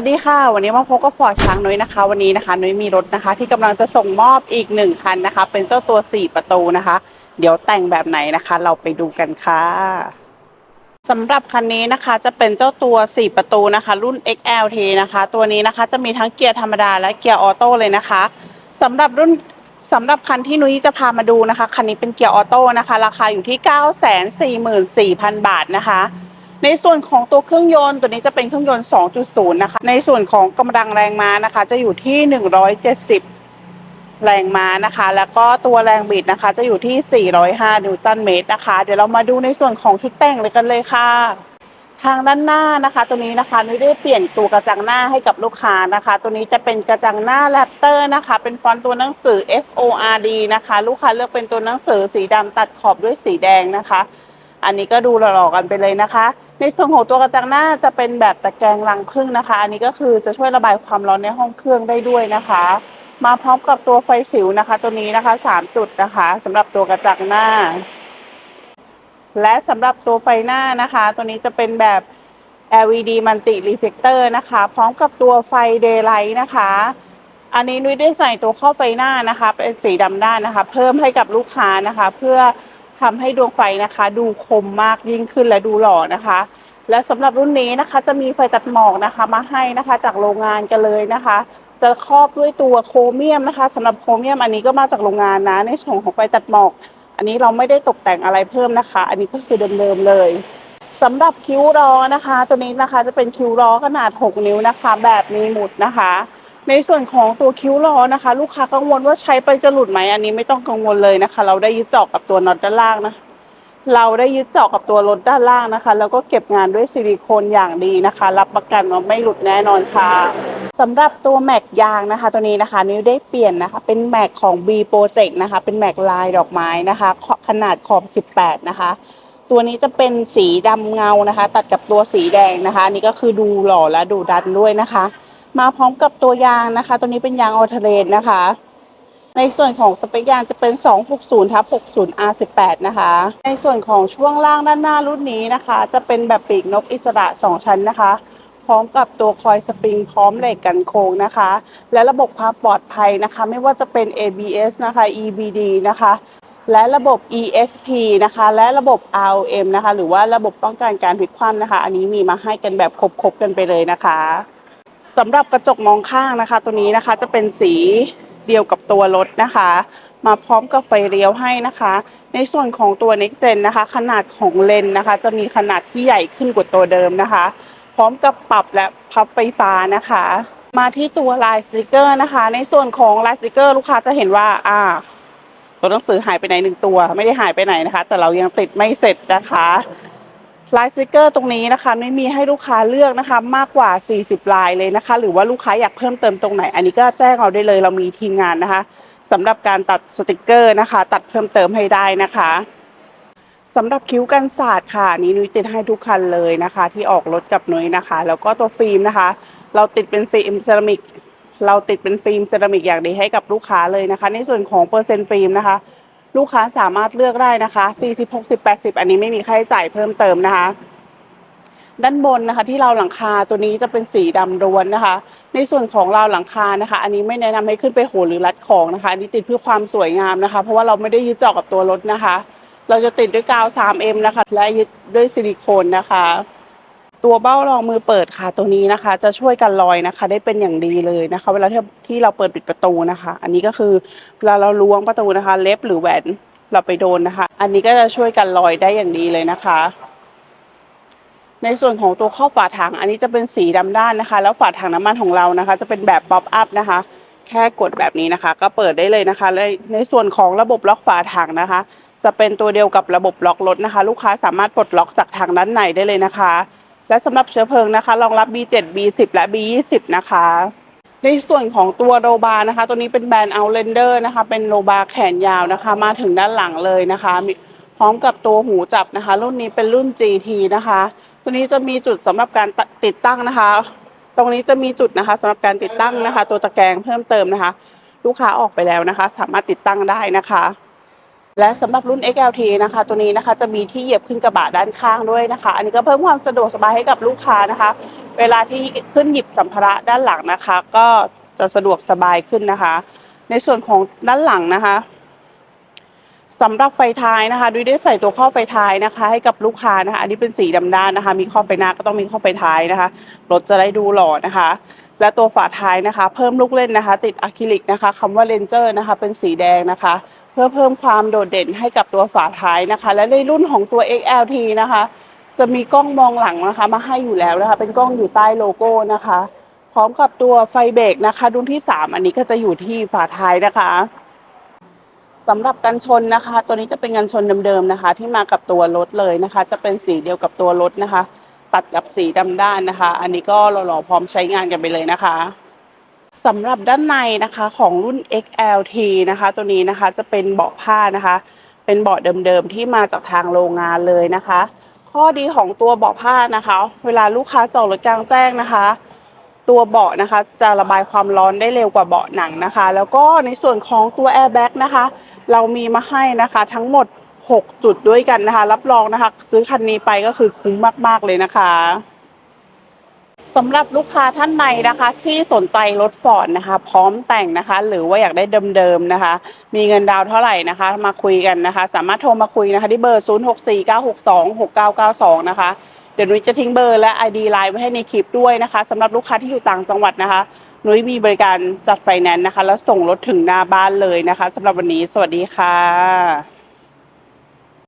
สวัสดีค่ะ วันนี้มาพบกับฟอร์ดช้างนุ้ยนะคะ วันนี้นะคะนุ้ยมีรถนะคะ ที่กำลังจะส่งมอบอีกหนึ่งคันนะคะ เป็นเจ้าตัว4ประตูนะคะ เดี๋ยวแต่งแบบไหนนะคะ เราไปดูกันค่ะสำหรับคันนี้นะคะจะเป็นเจ้าตัว 4 ประตูนะคะ รุ่น XLT นะคะ ตัวนี้นะคะจะมีทั้งเกียร์ธรรมดาและเกียร์ออโต้เลยนะคะสำหรับรุ่นสำหรับคันที่นุ้ยจะพามาดูนะคะคันนี้เป็นเกียร์ออโต้นะคะ ราคาอยู่ที่ 944,000 บาทนะคะ ในส่วนของตัวเครื่องยนต์ตัวนี้จะเป็นเครื่องยนต์ 2.0 นะคะ ในส่วนของกำลังแรงม้านะคะ จะอยู่ที่ 170 แรงม้านะคะ แล้วก็ตัวแรงบิดนะคะ จะอยู่ที่ 405 นิวตันเมตรนะคะ เดี๋ยวเรามาดูในส่วนของชุดแต่งเลยกันเลยค่ะ ทางด้านหน้านะคะ ตัวนี้นะคะนุ้ยได้เปลี่ยนตัวกระจังหน้าให้กับลูกค้านะคะ ตัวนี้จะเป็นกระจังหน้าแรปเตอร์นะคะ เป็นฟอนต์ตัวหนังสือ F O R D นะคะ ลูกค้าเลือกเป็นตัวหนังสือสีดำตัดขอบด้วยสีแดงนะคะ อันนี้ก็ดูหล่อๆกันไปเลยนะคะ ในส่วนของตัวกระจังหน้าจะเป็นแบบตะแกรงรังผึ้งนะคะ อันนี้ก็คือจะช่วยระบายความร้อนในห้องเครื่องได้ด้วยนะคะ มาพร้อมกับตัวไฟสิวนะคะ ตัวนี้นะคะสามจุดนะคะสำหรับตัวกระจังหน้า และสำหรับตัวไฟหน้านะคะ ตัวนี้จะเป็นแบบ LED Multi Reflector นะคะ พร้อมกับตัวไฟ Daylight นะคะ อันนี้นุ้ยได้ใส่ตัวข้อไฟหน้านะคะ เป็นสีดำด้านนะคะ เพิ่มให้กับลูกค้านะคะ เพื่อ ทำให้ดวงไฟนะคะ ดูคมมากยิ่งขึ้นและดูหล่อนะคะ และสำหรับรุ่นนี้นะคะ จะมีไฟตัดหมอกนะคะ มาให้นะคะ จากโรงงานกันเลยนะคะ จะครอบด้วยตัวโครเมียมนะคะสำหรับโครเมียมอันนี้ก็มาจากโรงงานนะในส่วนของไฟตัดหมอก อันนี้เราไม่ได้ตกแต่งอะไรเพิ่มนะคะ อันนี้ก็คือเดิมๆเลยสำหรับคิ้วล้อนะคะ ตัวนี้นะคะจะเป็นคิ้วล้อขนาด 6 นิ้วนะคะ แบบมีหมุดนะคะ ในส่วนของตัวคิ้วล้อนะคะ ลูกค้ากังวลว่าใช้ไปจะหลุดไหมอันนี้ไม่ต้องกังวลเลยนะคะ เราได้ยึดเจาะกับตัวน็อตด้านล่างนะเราได้ยึดเจาะกับตัวรถด้านล่างนะคะ แล้วก็เก็บงานด้วยซิลิโคนอย่างดีนะคะ รับประกันว่าไม่หลุดแน่นอนค่ะสำหรับตัวแม็กยางนะคะ ตัวนี้นะคะนิ้วได้เปลี่ยนนะคะ เป็นแม็กของ B Project นะคะ เป็นแม็กลายดอกไม้นะคะ ขนาดขอบ 18 นะคะ ตัวนี้จะเป็นสีดำเงานะคะ ตัดกับตัวสีแดงนะคะนนี้ก็คือดูหล่อและดูดันด้วยนะคะ มาพร้อมกับตัวยางนะคะ ตัวนี้เป็นยางออเทเรนนะคะ ในส่วนของสเปคยางจะเป็น 260ทับ60 R18 นะคะ ในส่วนของช่วงล่างด้านหน้ารุ่นนี้นะคะ จะเป็นแบบปีกนกอิสระ 2 ชั้นนะคะ พร้อมกับตัวคอยสปริงพร้อมเหล็กกันโค้งนะคะ และระบบความปลอดภัยนะคะ ไม่ว่าจะเป็น ABS นะคะ EBD นะคะและระบบ ESP นะคะ และระบบ ROM นะคะ หรือว่าระบบป้องกันการพลิกคว่ำนะคะ อันนี้มีมาให้กันแบบครบๆกันไปเลยนะคะ สำหรับกระจกมองข้างนะคะ ตัวนี้นะคะจะเป็นสีเดียวกับตัวรถนะคะ มาพร้อมกับไฟเลี้ยวให้นะคะ ในส่วนของตัว Next Gen นะคะ ขนาดของเลนนะคะ จะมีขนาดที่ใหญ่ขึ้นกว่าตัวเดิมนะคะ พร้อมกับปรับและพับไฟฟ้านะคะ มาที่ตัวลายสติกเกอร์นะคะ ในส่วนของลายสติกเกอร์ลูกค้าจะเห็นว่าอ่าตัวหนังสือหายไปไหนหนึ่งตัว ไม่ได้หายไปไหนนะคะ แต่เรายังติดไม่เสร็จนะคะ ลายสติกเกอร์ตรงนี้นะคะไม่มีให้ลูกค้าเลือกนะคะมากกว่า 40 ลายเลยนะคะ หรือว่าลูกค้าอยากเพิ่มเติมตรงไหน อันนี้ก็แจ้งเราได้เลยเรามีทีมงานนะคะสำหรับการตัดสติกเกอร์นะคะ ตัดเพิ่มเติมให้ได้นะคะสำหรับคิ้วกันศาสตร์ค่ะนนี้นุ้ยติดให้ทุกคันเลยนะคะ ที่ออกรถกับนุ้ยนะคะ แล้วก็ตัวฟิล์มนะคะ เราติดเป็นฟิล์มเซรามิกเราติดเป็นฟิล์มเซรามิกอย่างดีให้กับลูกค้าเลยนะคะ ในส่วนของเปอร์เซ็นต์ฟิล์มนะคะ ลูกค้าสามารถเลือกได้นะคะ 40 60 80 อันนี้ไม่มีค่าใช้จ่ายเพิ่มเติมนะคะ ด้านบนนะคะ ที่เราหลังคาตัวนี้จะเป็นสีดำล้วนนะคะ ในส่วนของเราหลังคานะคะ อันนี้ไม่แนะนำให้ขึ้นไปโหหรือรัดของนะคะ อันนี้ติดเพื่อความสวยงามนะคะ เพราะว่าเราไม่ได้ยึดเจาะกับตัวรถนะคะ เราจะติดด้วยกาว 3M นะคะ และยึดด้วยซิลิโคนนะคะ ตัวเบ้ารองมือเปิดค่ะ ตัวนี้นะคะ จะช่วยกันลอยนะคะ ได้เป็นอย่างดีเลยนะคะ เวลาที่ที่เราเปิดปิดประตูนะคะ อันนี้ก็คือเวลาเราล้วงประตูนะคะ เล็บหรือแหวนเราไปโดนนะคะ อันนี้ก็จะช่วยกันลอยได้อย่างดีเลยนะคะ ในส่วนของตัวข้อบฝาถัง อันนี้จะเป็นสีดำด้านนะคะ แล้วฝาถังน้ำมันของเรานะคะ จะเป็นแบบป๊อปอัพนะคะ แค่กดแบบนี้นะคะ ก็เปิดได้เลยนะคะและในส่วนของระบบล็อกฝาถังนะคะ จะเป็นตัวเดียวกับระบบล็อกรถนะคะ ลูกค้าสามารถปลดล็อกจากทางด้านในได้เลยนะคะ และสำหรับเชื้อเพลิงนะคะ รองรับ B7 B10 และ B20 นะคะ ในส่วนของตัวโรบาร์นะคะ ตัวนี้เป็นแบรนด์ Outlander นะคะ เป็นโรบาร์แขนยาวนะคะ มาถึงด้านหลังเลยนะคะพร้อมกับตัวหูจับนะคะ รุ่นนี้เป็นรุ่น GT นะคะ ตัวนี้จะมีจุดสำหรับการตติดตั้งนะคะ ตรงนี้จะมีจุดนะคะสำหรับการติดตั้งนะคะ ตัวตะแกรงเพิ่มเติมนะคะ ลูกค้าออกไปแล้วนะคะ สามารถติดตั้งได้นะคะ และสำหรับรุ่น XLT นะคะ ตัวนี้นะคะจะมีที่เหยียบขึ้นกระบะด้านข้างด้วยนะคะ อันนี้ก็เพิ่มความสะดวกสบายให้กับลูกค้านะคะ เวลาที่ขึ้นหยิบสัมภาระด้านหลังนะคะ ก็จะสะดวกสบายขึ้นนะคะ ในส่วนของด้านหลังนะคะสำหรับไฟท้ายนะคะดุยได้ใส่ตัวข้อไฟท้ายนะคะ ให้กับลูกค้านะคะ อันนี้เป็นสีดำด้านนะคะ มีข้อไฟหน้าก็ต้องมีข้อไฟท้ายนะคะรถจะได้ดูหล่อนะคะ และตัวฝาท้ายนะคะ เพิ่มลูกเล่นนะคะ ติดอะคริลิกนะคะคำว่าเลนเจอร์นะคะ เป็นสีแดงนะคะ พื่อเพิ่มความโดดเด่นให้กับตัวฝาท้ายนะคะ และในรุ่นของตัว XLT นะคะ จะมีกล้องมองหลังนะคะ มาให้อยู่แล้วนะคะ เป็นกล้องอยู่ใต้โลโก้นะคะ พร้อมกับตัวไฟเบรกนะคะ รุ่นที่ 3 อันนี้ก็จะอยู่ที่ฝาท้ายนะคะสำหรับกันชนนะคะ ตัวนี้จะเป็นกันชนเดิมๆนะคะ ที่มากับตัวรถเลยนะคะ จะเป็นสีเดียวกับตัวรถนะคะ ตัดกับสีดำด้านนะคะ อันนี้ก็หล่อๆพร้อมใช้งานกันไปเลยนะคะ สำหรับด้านในนะคะของรุ่น XLT นะคะ ตัวนี้นะคะจะเป็นเบาะผ้านะคะ เป็นเบาะเดิมๆที่มาจากทางโรงงานเลยนะคะ ข้อดีของตัวเบาะผ้านะคะ เวลาลูกค้าจอดรถกลางแจ้งนะคะ ตัวเบาะนะคะ จะระบายความร้อนได้เร็วกว่าเบาะหนังนะคะ แล้วก็ในส่วนของตัวแอร์แบ็กนะคะ เรามีมาให้นะคะทั้งหมด 6 จุดด้วยกันนะคะ รับรองนะคะ ซื้อคันนี้ไปก็คือคุ้มมากๆเลยนะคะ สำหรับลูกค้าท่านใดนะคะ ที่สนใจรถฟอร์ดนะคะ พร้อมแต่งนะคะ หรือว่าอยากได้เดิมๆนะคะ มีเงินดาวเท่าไหร่นะคะ มาคุยกันนะคะ สามารถโทรมาคุยนะคะ ที่เบอร์ 0649626992 นะคะ เดี๋ยวนุ้ยจะทิ้งเบอร์และ ID ไลน์ไว้ให้ในคลิปด้วยนะคะสำหรับลูกค้าที่อยู่ต่างจังหวัดนะคะนุ้ยมีบริการจัดไฟแนนซ์นะคะ แล้วส่งรถถึงหน้าบ้านเลยนะคะสำหรับวันนี้ สวัสดีค่ะ